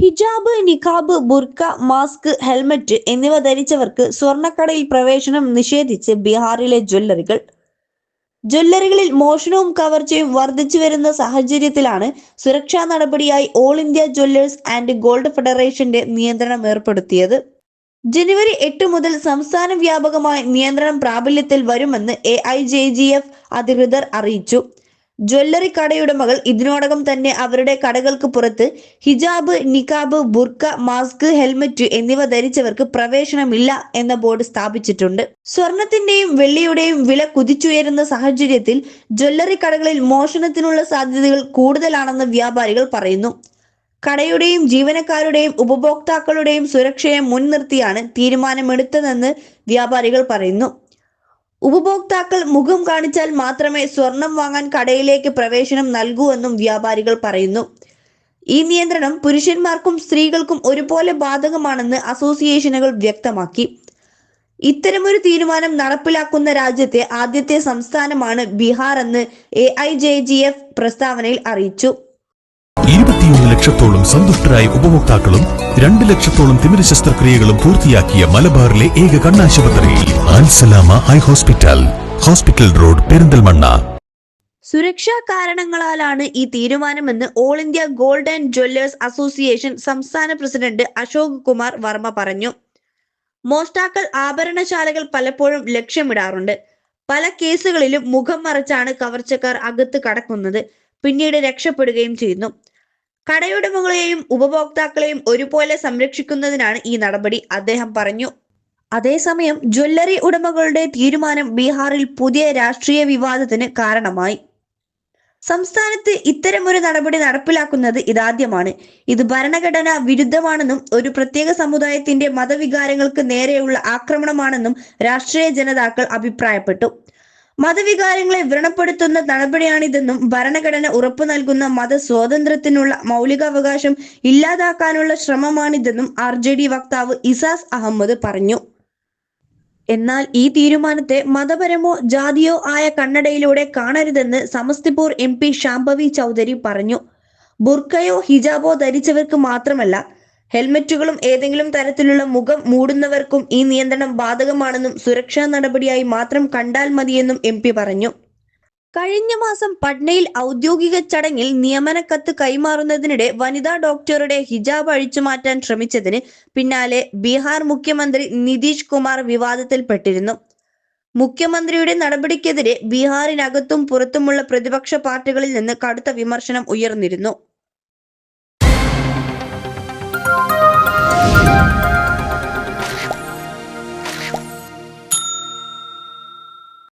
ഹിജാബ് നിഖാബ് ബുർക്ക mask helmet എന്നിവ ധരിച്ചവർക്ക് സ്വർണക്കടയിൽ പ്രവേശനം നിഷേധിച്ച് ബീഹാറിലെ ജ്വല്ലറികൾ. ജ്വല്ലറികളിൽ മോഷണവും കവർച്ചയും വർദ്ധിച്ചു വരുന്ന സാഹചര്യത്തിലാണ് സുരക്ഷാ നടപടിയായി all India jewellers and gold ഫെഡറേഷന്റെ നിയന്ത്രണം ഏർപ്പെടുത്തിയത്. ജനുവരി എട്ട് മുതൽ സംസ്ഥാന വ്യാപകമായി നിയന്ത്രണം പ്രാബല്യത്തിൽ വരുമെന്ന് A I J G F അധികൃതർ അറിയിച്ചു. ജ്വല്ലറി കടയുടമകൾ ഇതിനോടകം തന്നെ അവരുടെ കടകൾക്ക് പുറത്ത് ഹിജാബ് നിക്കാബ് ബുർക്ക മാസ്ക് ഹെൽമറ്റ് എന്നിവ ധരിച്ചവർക്ക് പ്രവേശനമില്ല എന്ന ബോർഡ് സ്ഥാപിച്ചിട്ടുണ്ട്. സ്വർണത്തിന്റെയും വെള്ളിയുടെയും വില കുതിച്ചുയരുന്ന സാഹചര്യത്തിൽ ജ്വല്ലറി കടകളിൽ മോഷണത്തിനുള്ള സാധ്യതകൾ കൂടുതലാണെന്ന് വ്യാപാരികൾ പറയുന്നു. കടയുടെയും ജീവനക്കാരുടെയും ഉപഭോക്താക്കളുടെയും സുരക്ഷയെ മുൻനിർത്തിയാണ് തീരുമാനമെടുത്തതെന്ന് വ്യാപാരികൾ പറയുന്നു. ഉപഭോക്താക്കൾ മുഖം കാണിച്ചാൽ മാത്രമേ സ്വർണം വാങ്ങാൻ കടയിലേക്ക് പ്രവേശനം നൽകൂ എന്നും വ്യാപാരികൾ പറയുന്നു. ഈ നിയന്ത്രണം പുരുഷന്മാർക്കും സ്ത്രീകൾക്കും ഒരുപോലെ ബാധകമാണെന്ന് അസോസിയേഷനുകൾ വ്യക്തമാക്കി. ഇത്തരമൊരു തീരുമാനം നടപ്പിലാക്കുന്ന രാജ്യത്തെ ആദ്യത്തെ സംസ്ഥാനമാണ് ബീഹാർ എന്ന് A I J G F പ്രസ്താവനയിൽ അറിയിച്ചു. ലക്ഷത്തോളം സന്തുഷ്ടരായ ഉപഭോക്താക്കളും രണ്ട് ലക്ഷത്തോളം തിമിര ശസ്ത്രക്രിയകളും പൂർത്തിയാക്കിയ മലബാറിലെ ഏക കണ്ണാശുപത്രി ആൻസലാമ eye hospital. Hospital road Perinthalmanna. സുരക്ഷാ കാരണങ്ങളാലാണ് ഈ തീരുമാനമെന്ന് all India gold and jewellers association സംസ്ഥാന പ്രസിഡന്റ് അശോക് കുമാർ വർമ്മ പറഞ്ഞു. മോഷ്ടാക്കൾ ആഭരണശാലകൾ പലപ്പോഴും ലക്ഷ്യമിടാറുണ്ട്. പല കേസുകളിലും മുഖം മറച്ചാണ് കവർച്ചക്കാർ അകത്ത് കടക്കുന്നത്. പിന്നീട് രക്ഷപ്പെടുകയും ചെയ്യുന്നു. കടയുടമകളെയും ഉപഭോക്താക്കളെയും ഒരുപോലെ സംരക്ഷിക്കുന്നതിനാണ് ഈ നടപടി അദ്ദേഹം പറഞ്ഞു. അതേസമയം ജ്വല്ലറി ഉടമകളുടെ തീരുമാനം ബീഹാറിൽ പുതിയ രാഷ്ട്രീയ വിവാദത്തിന് കാരണമായി. സംസ്ഥാനത്ത് ഇത്തരമൊരു നടപടി നടപ്പിലാക്കുന്നത് ഇതാദ്യമാണ്. ഇത് ഭരണഘടന വിരുദ്ധമാണെന്നും ഒരു പ്രത്യേക സമുദായത്തിന്റെ മതവികാരങ്ങൾക്ക് നേരെയുള്ള ആക്രമണമാണെന്നും രാഷ്ട്രീയ ജനതാക്കൾ അഭിപ്രായപ്പെട്ടു. മതവികാരങ്ങളെ വ്രണപ്പെടുത്തുന്ന നടപടിയാണിതെന്നും ഭരണഘടന ഉറപ്പു നൽകുന്ന മത സ്വാതന്ത്ര്യത്തിനുള്ള മൗലികാവകാശം ഇല്ലാതാക്കാനുള്ള ശ്രമമാണിതെന്നും ആർ ജെ ഡി വക്താവ് ഇസാസ് അഹമ്മദ് പറഞ്ഞു. എന്നാൽ ഈ തീരുമാനത്തെ മതപരമോ ജാതിയോ ആയ കണ്ണടയിലൂടെ കാണരുതെന്ന് സമസ്തിപൂർ എം പി ശാംഭവി ചൗധരി പറഞ്ഞു. ബുർക്കയോ ഹിജാബോ ധരിച്ചവർക്ക് മാത്രമല്ല ഹെൽമറ്റുകളും ഏതെങ്കിലും തരത്തിലുള്ള മുഖം മൂടുന്നവർക്കും ഈ നിയന്ത്രണം ബാധകമാണെന്നും സുരക്ഷാ നടപടിയായി മാത്രം കണ്ടാൽ മതിയെന്നും എം പറഞ്ഞു. കഴിഞ്ഞ മാസം പട്നയിൽ ഔദ്യോഗിക ചടങ്ങിൽ നിയമന കത്ത് കൈമാറുന്നതിനിടെ വനിതാ ഡോക്ടറുടെ ഹിജാബ് അഴിച്ചു മാറ്റാൻ ശ്രമിച്ചതിന് പിന്നാലെ ബീഹാർ മുഖ്യമന്ത്രി നിതീഷ് കുമാർ വിവാദത്തിൽപ്പെട്ടിരുന്നു. മുഖ്യമന്ത്രിയുടെ നടപടിക്കെതിരെ ബീഹാറിനകത്തും പുറത്തുമുള്ള പ്രതിപക്ഷ പാർട്ടികളിൽ നിന്ന് കടുത്ത വിമർശനം ഉയർന്നിരുന്നു.